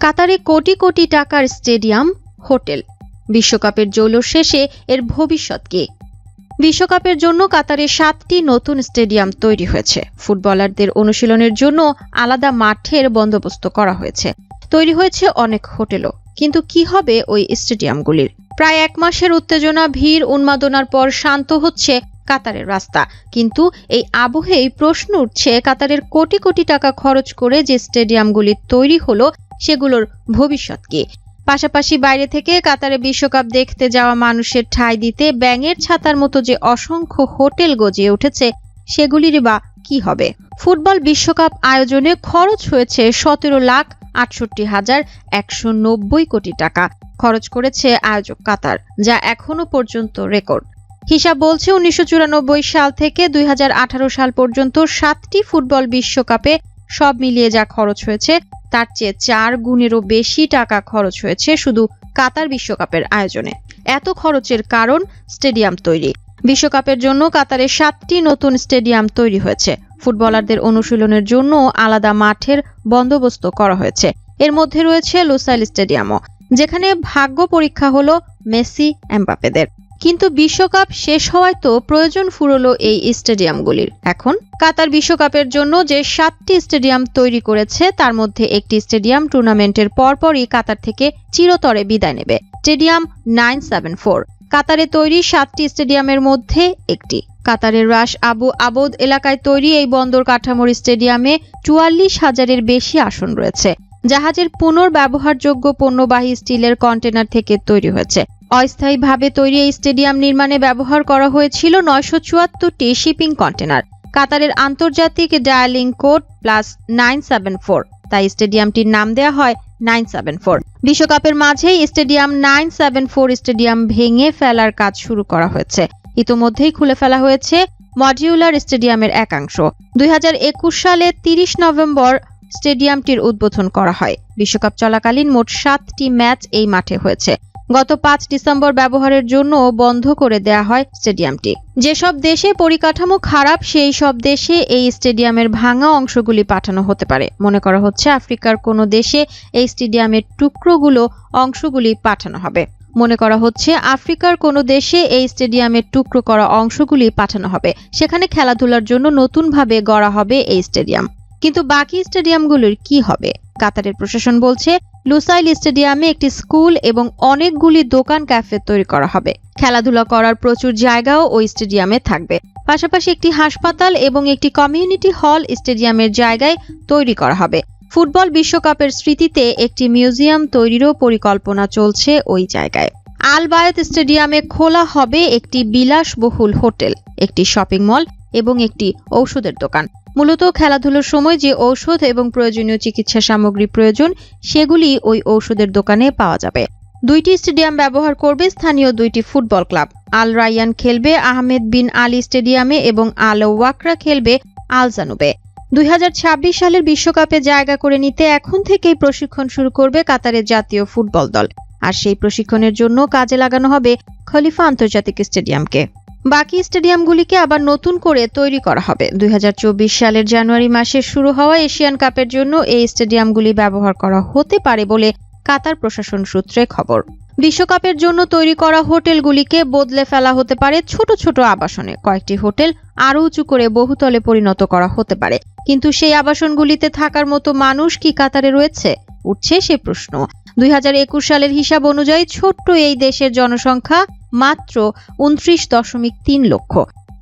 কাতারে কোটি কোটি টাকার stadium, hotel. বিশ্বকাপের জৌল শেষে এর ভবিষ্যৎ কি? বিশ্বকাপের জন্য কাতারে সাতটি নতুন স্টেডিয়াম তৈরি হয়েছে। ফুটবলারদের অনুশীলনের জন্য আলাদা মাঠের বন্দোবস্ত করা হয়েছে। তৈরি হয়েছে অনেক হোটেলও। কিন্তু কি হবে ওই স্টেডিয়ামগুলির? প্রায় এক মাসের উত্তেজনা, ভিড়, উন্মাদনার পর শান্ত হচ্ছে কাতারের রাস্তা। কিন্তু এই আবহেই প্রশ্ন উঠছে কাতারের কোটি কোটি টাকা খরচ করে যে স্টেডিয়ামগুলি তৈরি হলো সেগুলোর ভবিষ্যৎ কি? পাশাপাশি বাইরে থেকে কাতারে বিশ্বকাপ দেখতে যাওয়া মানুষের ঠাঁই দিতে ব্যাঙের ছাতার মতো যে অসংখ্য হোটেল গজিয়ে উঠেছে, সেগুলির বা কি হবে? ফুটবল বিশ্বকাপ আয়োজনে খরচ হয়েছে সতেরো লাখ আটষট্টি হাজার একশো কোটি টাকা। খরচ করেছে আয়োজক কাতার, যা এখনও পর্যন্ত রেকর্ড। হিসাব বলছে উনিশশো চুরানব্বই সাল থেকে দুই হাজার আঠারো সাল পর্যন্ত সাতটি ফুটবল বিশ্বকাপে সব মিলিয়ে যা খরচ হয়েছে, তার চেয়ে চার গুণেরও বেশি টাকা খরচ হয়েছে শুধু কাতার বিশ্বকাপের আয়োজনে। এত খরচের কারণ স্টেডিয়াম তৈরি। বিশ্বকাপের জন্য কাতারে সাতটি নতুন স্টেডিয়াম তৈরি হয়েছে। ফুটবলারদের অনুশীলনের জন্য আলাদা মাঠের বন্দোবস্ত করা হয়েছে। এর মধ্যে রয়েছে লুসাইল স্টেডিয়ামও, যেখানে ভাগ্য পরীক্ষা হলো মেসি এমবাপেদের কিন্তু বিশ্বকাপ শেষ হওয়ায় তো প্রয়োজন ফুরলো এই স্টেডিয়ামগুলির। এখন কাতার বিশ্বকাপের জন্য যে সাতটি স্টেডিয়াম তৈরি করেছে, তার মধ্যে একটি স্টেডিয়াম টুর্নামেন্টের পরপরই কাতার থেকে চিরতরে বিদায় নেবে। Stadium nine seven four. কাতারে তৈরি সাতটি স্টেডিয়ামের মধ্যে একটি। কাতারের রাস আবু আবদ এলাকায় তৈরি এই বন্দর কাঠামোর স্টেডিয়ামে চুয়াল্লিশ হাজারের বেশি আসন রয়েছে। জাহাজের পুনর্ব্যবহারযোগ্য পণ্যবাহী স্টিলের কন্টেনার থেকে তৈরি হয়েছে। অস্থায়ীভাবে তৈরি এই স্টেডিয়াম নির্মাণে ব্যবহার করা হয়েছিল নয়শো চুয়াত্তরটি শিপিং কন্টেনার। কাতারের আন্তর্জাতিক dialing code plus nine seven four. তাই স্টেডিয়ামটির নাম দেওয়া হয় নাইন সেভেন ফোর। বিশ্বকাপের মাঝেই stadium nine seven four stadium ভেঙে ফেলার কাজ শুরু করা হয়েছে। ইতোমধ্যেই খুলে ফেলা হয়েছে মডিউলার স্টেডিয়ামের একাংশ। দুই হাজার একুশ সালে তিরিশ নভেম্বর স্টেডিয়ামটির উদ্বোধন করা হয়। বিশ্বকাপ চলাকালীন মোট সাতটি ম্যাচ এই মাঠে হয়েছে। গত পাঁচ ডিসেম্বর ব্যবহারের জন্য বন্ধ করে দেয়া হয় স্টেডিয়ামটি। যেসব দেশে পরিকাঠামো খারাপ, সেই সব দেশে এই স্টেডিয়ামের ভাঙা অংশগুলি পাঠানো হতে পারে। মনে করা হচ্ছে, আফ্রিকার কোনো দেশে এই স্টেডিয়ামের টুকরোগুলো অংশগুলি পাঠানো হবে। মনে করা হচ্ছে, আফ্রিকার কোনো দেশে এই স্টেডিয়ামের টুকরো করা অংশগুলি পাঠানো হবে। সেখানে খেলাধুলার জন্য নতুনভাবে গড়া হবে এই স্টেডিয়াম। কিন্তু বাকি স্টেডিয়ামগুলোর কি হবে? কাতারের প্রশাসন বলছে, লুসাইল স্টেডিয়ামে একটি স্কুল এবং অনেকগুলি দোকান ক্যাফে তৈরি করা হবে। খেলাধুলা করার প্রচুর জায়গাও ওই স্টেডিয়ামে থাকবে। পাশাপাশি একটি হাসপাতাল এবং একটি কমিউনিটি হল স্টেডিয়ামের জায়গায় তৈরি করা হবে। ফুটবল বিশ্বকাপের স্মৃতিতে একটি মিউজিয়াম তৈরিরও পরিকল্পনা চলছে ওই জায়গায়। আল বায়াত স্টেডিয়ামে খোলা হবে একটি বিলাসবহুল হোটেল, একটি শপিং মল এবং একটি ঔষধের দোকান। মূলত খেলাধুলোর সময় যে ঔষধ এবং প্রয়োজনীয় চিকিৎসা সামগ্রী প্রয়োজন, সেগুলি ওই ঔষধের দোকানে পাওয়া যাবে। দুইটি স্টেডিয়াম ব্যবহার করবে স্থানীয় দুইটি ফুটবল ক্লাব। আল রায়ান খেলবে আহমেদ বিন আলী স্টেডিয়ামে এবং আল ওয়াকরা খেলবে আল জানুবে। দুই হাজার ছাব্বিশ সালের বিশ্বকাপে জায়গা করে নিতে এখন থেকেই প্রশিক্ষণ শুরু করবে কাতারের জাতীয় ফুটবল দল। আর সেই প্রশিক্ষণের জন্য কাজে লাগানো হবে খলিফা আন্তর্জাতিক স্টেডিয়ামকে। বাকি স্টেডিয়ামগুলিকে আবার নতুন করে তৈরি করা হবে। দুই সালের জানুয়ারি মাসে শুরু হওয়া এশিয়ান কাপের জন্য এই স্টেডিয়ামগুলি ব্যবহার করা হতে পারে বলে কাতার প্রশাসন সূত্রে খবর। বিশ্বকাপের জন্য তৈরি করা হোটেলগুলিকে বদলে ফেলা হতে পারে ছোট ছোট আবাসনে। কয়েকটি হোটেল আরও উঁচু করে বহুতলে পরিণত করা হতে পারে। কিন্তু সেই আবাসনগুলিতে থাকার মতো মানুষ কি কাতারে রয়েছে? উঠছে সে প্রশ্ন। দুই হাজার একুশ সালের হিসাব অনুযায়ী ছোট্ট এই দেশের জনসংখ্যা মাত্র উনত্রিশ দশমিক তিন লক্ষ,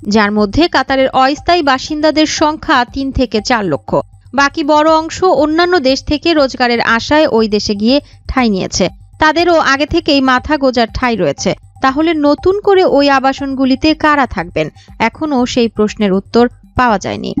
যার মধ্যে কাতারের অস্থায়ী বাসিন্দাদের সংখ্যা তিন থেকে চার লক্ষ। বাকি বড় অংশ অন্যান্য দেশ থেকে রোজগারের আশায় ওই দেশে গিয়ে ঠাঁই নিয়েছে। তাদেরও আগে থেকেই মাথা গোজার ঠাঁই রয়েছে। তাহলে নতুন করে ওই আবাসনগুলিতে কারা থাকবেন? এখনও সেই প্রশ্নের উত্তর পাওয়া যায়নি।